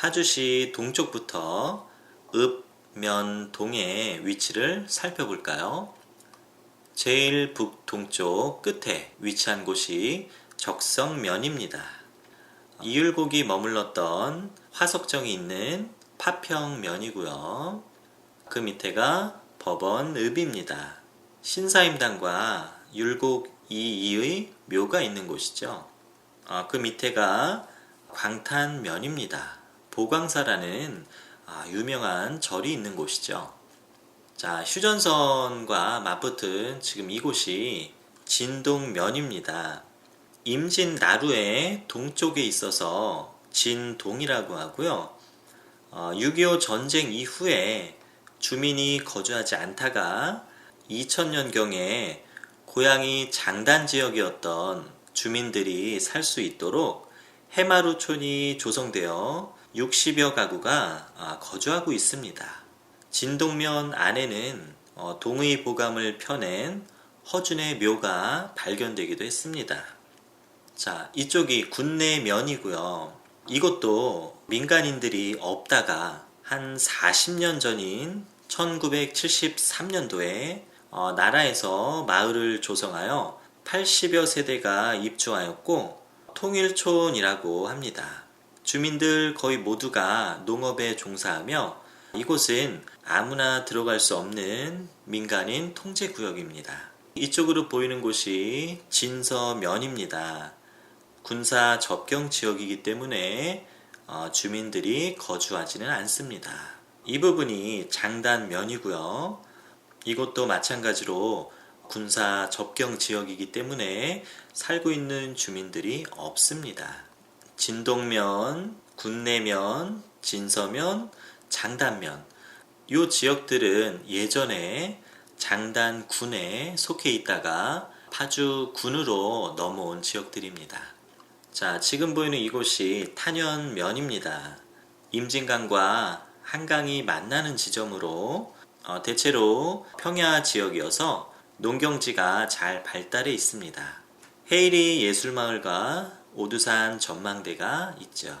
파주시 동쪽부터 읍면동의 위치를 살펴볼까요? 제일 북동쪽 끝에 위치한 곳이 적성면입니다. 이율곡이 머물렀던 화석정이 있는 파평면이고요. 그 밑에가 법원읍입니다. 신사임당과 율곡 이이의 묘가 있는 곳이죠. 아, 그 밑에가 광탄면입니다. 보광사라는 아, 유명한 절이 있는 곳이죠. 자, 휴전선과 맞붙은 지금 이곳이 진동면입니다. 임진 나루의 동쪽에 있어서 진동이라고 하고요. 어, 6.25 전쟁 이후에 주민이 거주하지 않다가 2000년경에 고향이 장단 지역이었던 주민들이 살 수 있도록 해마루촌이 조성되어 60여 가구가 아, 거주하고 있습니다. 진동면 안에는 어, 동의 보감을 펴낸 허준의 묘가 발견되기도 했습니다. 자, 이쪽이 군내면이고요. 이것도 민간인들이 없다가 한 40년 전인 1973년도에 어, 나라에서 마을을 조성하여 80여 세대가 입주하였고 통일촌이라고 합니다. 주민들 거의 모두가 농업에 종사하며 이곳은 아무나 들어갈 수 없는 민간인 통제 구역입니다. 이쪽으로 보이는 곳이 진서면입니다. 군사 접경 지역이기 때문에 어, 주민들이 거주하지는 않습니다. 이 부분이 장단면이고요. 이곳도 마찬가지로 군사 접경 지역이기 때문에 살고 있는 주민들이 없습니다. 진동면, 군내면, 진서면, 장단면 이 지역들은 예전에 장단군에 속해 있다가 파주군으로 넘어온 지역들입니다. 자, 지금 보이는 이곳이 탄현면입니다. 임진강과 한강이 만나는 지점으로 어, 대체로 평야 지역이어서 농경지가 잘 발달해 있습니다. 헤이리 예술마을과 오두산 전망대가 있죠.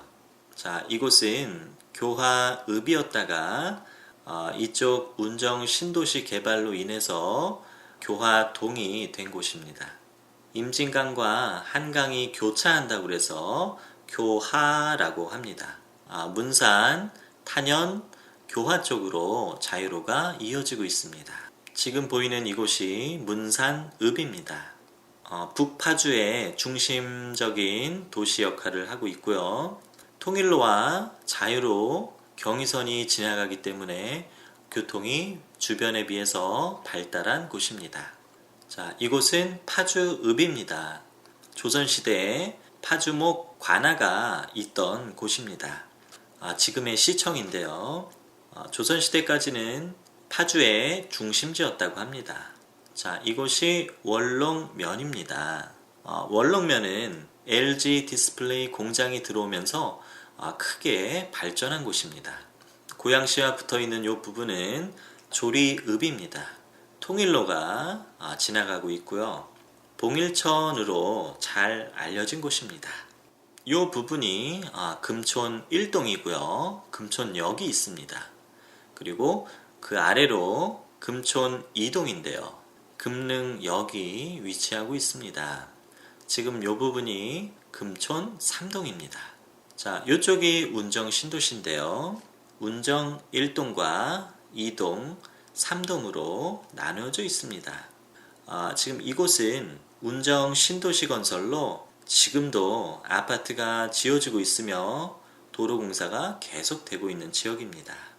자, 이곳은 교화읍이었다가 어, 이쪽 운정 신도시 개발로 인해서 교화동이 된 곳입니다. 임진강과 한강이 교차한다고 그래서 교하라고 합니다. 아, 문산, 탄현, 교화 쪽으로 자유로가 이어지고 있습니다. 지금 보이는 이곳이 문산읍입니다. 어, 북파주의 중심적인 도시 역할을 하고 있고요. 통일로와 자유로 경의선이 지나가기 때문에 교통이 주변에 비해서 발달한 곳입니다. 자, 이곳은 파주읍입니다. 조선시대에 파주목 관아가 있던 곳입니다. 아, 지금의 시청인데요. 아, 조선시대까지는 파주의 중심지였다고 합니다. 자, 이곳이 월롱면입니다. 아, 월롱면은 LG 디스플레이 공장이 들어오면서 아, 크게 발전한 곳입니다. 고양시와 붙어 있는 이 부분은 조리읍입니다. 통일로가 아, 지나가고 있고요. 봉일천으로 잘 알려진 곳입니다. 이 부분이 아, 금촌 1동이고요. 금촌역이 있습니다. 그리고 그 아래로 금촌 2동인데요. 금능역이 위치하고 있습니다. 지금 이 부분이 금촌 3동입니다. 자, 이쪽이 운정 신도시인데요. 운정 1동과 2동, 3동으로 나누어져 있습니다. 아, 지금 이곳은 운정 신도시 건설로 지금도 아파트가 지어지고 있으며 도로 공사가 계속되고 있는 지역입니다.